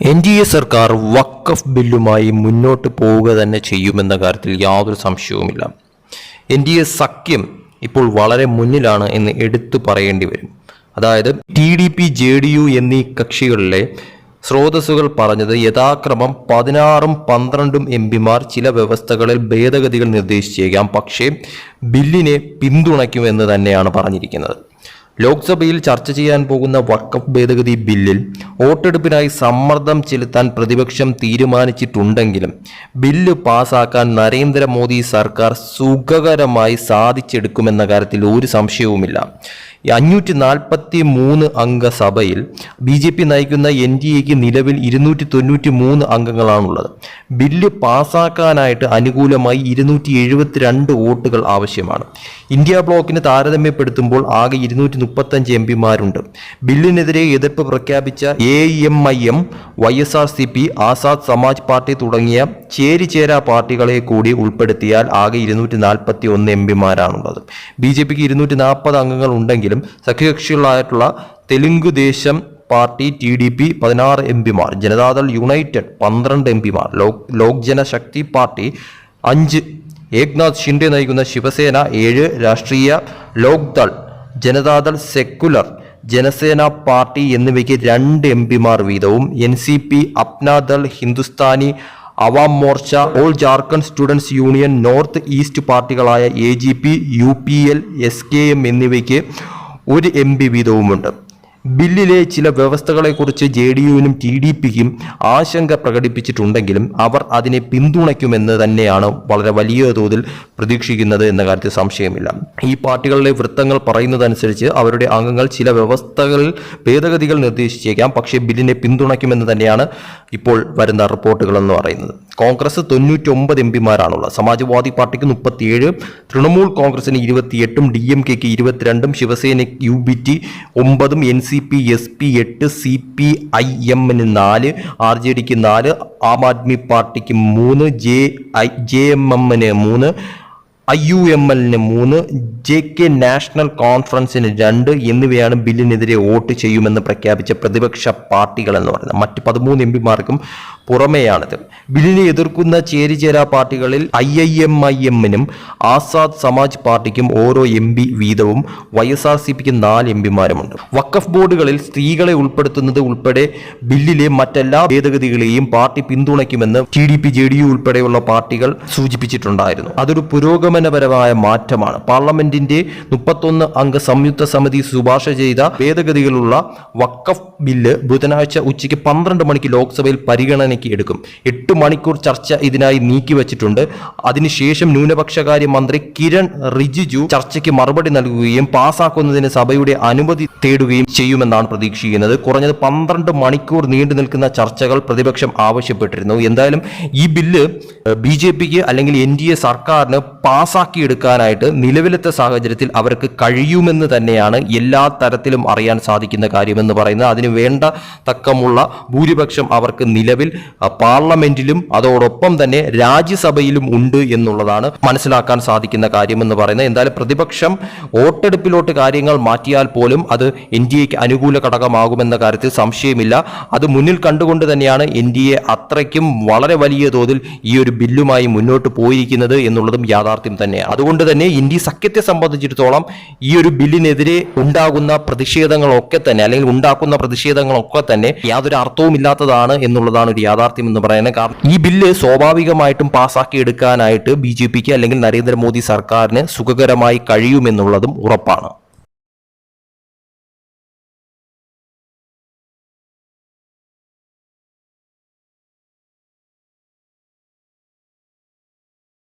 N D A സർക്കാർ വക്കഫ് ബില്ലുമായി മുന്നോട്ട് പോവുക തന്നെ ചെയ്യുമെന്ന കാര്യത്തിൽ യാതൊരു സംശയവുമില്ല. എൻ ഡി എ സഖ്യം ഇപ്പോൾ വളരെ മുന്നിലാണ് എന്ന് എടുത്തു പറയേണ്ടി വരും. അതായത് T D P J D U എന്നീ കക്ഷികളിലെ സ്രോതസ്സുകൾ പറഞ്ഞത് യഥാക്രമം പതിനാറും പന്ത്രണ്ടും എം പിമാർ ചില വ്യവസ്ഥകളിൽ ഭേദഗതികൾ നിർദ്ദേശിച്ചേക്കാം. പക്ഷേ ബില്ലിനെ പിന്തുണയ്ക്കുമെന്ന് തന്നെയാണ് പറഞ്ഞിരിക്കുന്നത്. ലോക്സഭയിൽ ചർച്ച ചെയ്യാൻ പോകുന്ന വക്കഫ് ഭേദഗതി ബില്ലിൽ വോട്ടെടുപ്പിനായി സമ്മർദ്ദം ചെലുത്താൻ പ്രതിപക്ഷം തീരുമാനിച്ചിട്ടുണ്ടെങ്കിലും ബില്ല് പാസാക്കാൻ നരേന്ദ്രമോദി സർക്കാർ സുഖകരമായി സാധിച്ചെടുക്കുമെന്ന കാര്യത്തിൽ ഒരു സംശയവുമില്ല. ഈ അഞ്ഞൂറ്റി നാൽപ്പത്തി മൂന്ന് അംഗ സഭയിൽ ബി ജെ പി നയിക്കുന്ന എൻ ഡി എക്ക് നിലവിൽ ഇരുന്നൂറ്റി തൊണ്ണൂറ്റി മൂന്ന് അംഗങ്ങളാണുള്ളത്. ബില്ല് പാസാക്കാനായിട്ട് അനുകൂലമായി ഇരുന്നൂറ്റി എഴുപത്തിരണ്ട് വോട്ടുകൾ ആവശ്യമാണ്. ഇന്ത്യ ബ്ലോക്കിന് താരതമ്യപ്പെടുത്തുമ്പോൾ ആകെ ഇരുന്നൂറ്റി മുപ്പത്തഞ്ച് എം പിമാരുണ്ട്. ബില്ലിനെതിരെ എതിർപ്പ് പ്രഖ്യാപിച്ച A M I M Y S R C P Azad Samaj party തുടങ്ങിയ ചേരിചേരാ പാർട്ടികളെ കൂടി ഉൾപ്പെടുത്തിയാൽ ആകെ ഇരുന്നൂറ്റി നാൽപ്പത്തി ഒന്ന് എം പിമാരാണുള്ളത്. ബി ജെ പിക്ക് ഇരുന്നൂറ്റി നാൽപ്പത് അംഗങ്ങൾ ഉണ്ടെങ്കിലും സഖ്യകക്ഷികളായിട്ടുള്ള Telugu Desam party T D P പതിനാറ് എം പിമാർ ജനതാദൾ യുണൈറ്റഡ് പന്ത്രണ്ട് എം പിമാർ ലോക് ലോക് ജനശക്തി പാർട്ടി അഞ്ച് ഏക്നാഥ് ഷിൻഡെ നയിക്കുന്ന ശിവസേന ഏഴ് രാഷ്ട്രീയ ലോക്ദൾ ജനതാദൾ സെക്കുലർ ജനസേന പാർട്ടി എന്നിവയ്ക്ക് രണ്ട് എം പിമാർ വീതവും N C P Apna Dal Hindustani Awam Morcha all Jharkhand students union north east പാർട്ടികളായ A G P U P P L S K M ഒരു എം ബി വീതവുമുണ്ട്. ബില്ലിലെ ചില വ്യവസ്ഥകളെക്കുറിച്ച് ജെ ഡി യുവിനും ടി ഡി പിക്കും ആശങ്ക പ്രകടിപ്പിച്ചിട്ടുണ്ടെങ്കിലും അവർ അതിനെ പിന്തുണയ്ക്കുമെന്ന് തന്നെയാണ് വളരെ വലിയ തോതിൽ പ്രതീക്ഷിക്കുന്നത് എന്ന കാര്യത്തിൽ സംശയമില്ല. ഈ പാർട്ടികളിലെ വൃത്തങ്ങൾ പറയുന്നതനുസരിച്ച് അവരുടെ അംഗങ്ങൾ ചില വ്യവസ്ഥകളിൽ ഭേദഗതികൾ നിർദ്ദേശിച്ചേക്കാം. പക്ഷേ ബില്ലിനെ പിന്തുണയ്ക്കുമെന്ന് തന്നെയാണ് ഇപ്പോൾ വരുന്ന റിപ്പോർട്ടുകൾ എന്ന് പറയുന്നത്. കോൺഗ്രസ് തൊണ്ണൂറ്റൊമ്പത് എം പിമാരാണുള്ളത്. സമാജ്വാദി പാർട്ടിക്ക് മുപ്പത്തിയേഴ് തൃണമൂൽ കോൺഗ്രസിന് ഇരുപത്തിയെട്ടും ഡി എം കെക്ക് ഇരുപത്തിരണ്ടും ശിവസേനയ്ക്ക് യു ബി ടി ഒമ്പതും N C P S P എട്ട് സി പി ഐ എമ്മിന് നാല് ആർ ജെ ഡിക്ക് നാല് ആം ആദ്മി പാർട്ടിക്ക് മൂന്ന് ജെ ഐ ജെ എം എമ്മിന് മൂന്ന് ഐ യു എം എല്ലിന് മൂന്ന് ജെ കെ നാഷണൽ കോൺഫറൻസിന് രണ്ട് എന്നിവയാണ് ബില്ലിനെതിരെ വോട്ട് ചെയ്യുമെന്ന് പ്രഖ്യാപിച്ച പ്രതിപക്ഷ പാർട്ടികൾ എന്ന് പറയുന്നത്. മറ്റ് പതിമൂന്ന് എം പിമാർക്കും പുറമെയാണിത്. ബില്ലിനെ എതിർക്കുന്ന ചേരിചേര പാർട്ടികളിൽ ഐ ഐ എം ഐ എമ്മിനും ആസാദ് സമാജ് പാർട്ടിക്കും ഓരോ എം പി വീതവും വൈ എസ് ആർ സി പിക്ക് നാല് എം പിമാരുമുണ്ട്. വഖഫ് ബോർഡുകളിൽ സ്ത്രീകളെ ഉൾപ്പെടുത്തുന്നത് ഉൾപ്പെടെ ബില്ലിലെ മറ്റെല്ലാ ഭേദഗതികളെയും party പിന്തുണയ്ക്കുമെന്ന് T D P J D U ഉൾപ്പെടെയുള്ള പാർട്ടികൾ സൂചിപ്പിച്ചിട്ടുണ്ടായിരുന്നു. അതൊരു പുരോഗമനപരമായ മാറ്റമാണ്. പാർലമെന്റിന്റെ മുപ്പത്തൊന്ന് അംഗ സംയുക്ത സമിതി ശുപാർശ ചെയ്ത ഭേദഗതികളുള്ള വഖഫ് ബില്ല് ബുധനാഴ്ച ഉച്ചയ്ക്ക് പന്ത്രണ്ട് മണിക്ക് ലോക്സഭയിൽ പരിഗണനയ്ക്ക് എടുക്കും. എട്ട് മണിക്കൂർ ചർച്ച ഇതിനായി നീക്കിവച്ചിട്ടുണ്ട് അതിനുശേഷം ന്യൂനപക്ഷകാര്യ മന്ത്രി കിരൺ റിജിജു ചർച്ചയ്ക്ക് മറുപടി നൽകുകയും പാസാക്കുന്നതിന് സഭയുടെ അനുമതി തേടുകയും ചെയ്യുമെന്നാണ് പ്രതീക്ഷിക്കുന്നത്. കുറഞ്ഞത് പന്ത്രണ്ട് മണിക്കൂർ നീണ്ടു നിൽക്കുന്ന ചർച്ചകൾ പ്രതിപക്ഷം ആവശ്യപ്പെട്ടിരുന്നു. എന്തായാലും ഈ ബില്ല് ബി ജെ പിക്ക് അല്ലെങ്കിൽ എൻ ഡി എ സർക്കാരിന് പാസാക്കിയെടുക്കാനായിട്ട് നിലവിലത്തെ സാഹചര്യത്തിൽ അവർക്ക് കഴിയുമെന്ന് തന്നെയാണ് എല്ലാ തരത്തിലും അറിയാൻ സാധിക്കുന്ന കാര്യമെന്ന് പറയുന്നത്. അതിന് വേണ്ട തക്കമുള്ള ഭൂരിപക്ഷം അവർക്ക് നിലവിൽ പാർലമെന്റിലും അതോടൊപ്പം തന്നെ രാജ്യസഭയിലും ഉണ്ട് എന്നുള്ളതാണ് മനസ്സിലാക്കാൻ സാധിക്കുന്ന കാര്യം എന്ന് പറയുന്നത്. എന്തായാലും പ്രതിപക്ഷം വോട്ടെടുപ്പിലോട്ട് കാര്യങ്ങൾ മാറ്റിയാൽ പോലും അത് എൻ ഡി എക്ക് അനുകൂല ഘടകമാകുമെന്ന കാര്യത്തിൽ സംശയമില്ല. അത് മുന്നിൽ കണ്ടുകൊണ്ട് തന്നെയാണ് എൻ ഡി എ അത്രയ്ക്കും വളരെ വലിയ തോതിൽ ഈ ഒരു ബില്ലുമായി മുന്നോട്ട് പോയിരിക്കുന്നത് എന്നുള്ളതും യാഥാർത്ഥ്യം തന്നെയാണ്. അതുകൊണ്ട് തന്നെ ഇന്ത്യ സഖ്യത്തെ സംബന്ധിച്ചിടത്തോളം ഈ ഒരു ബില്ലിനെതിരെ ഉണ്ടാകുന്ന പ്രതിഷേധങ്ങളൊക്കെ തന്നെ അല്ലെങ്കിൽ ഉണ്ടാക്കുന്ന പ്രതിഷേധങ്ങളൊക്കെ തന്നെ യാതൊരു അർത്ഥവും ഇല്ലാത്തതാണ് എന്നുള്ളതാണ് ഒരു യാഥാർത്ഥ്യം എന്ന് പറയുന്നത് കാരണം ഈ ബില്ല് സ്വാഭാവികമായിട്ടും പാസ്സാക്കി എടുക്കാനായിട്ട് ബി ജെ പിക്ക് അല്ലെങ്കിൽ നരേന്ദ്രമോദി സർക്കാരിന് സുഖകരമായി കഴിയുമെന്നുള്ളതും ഉറപ്പാണ്.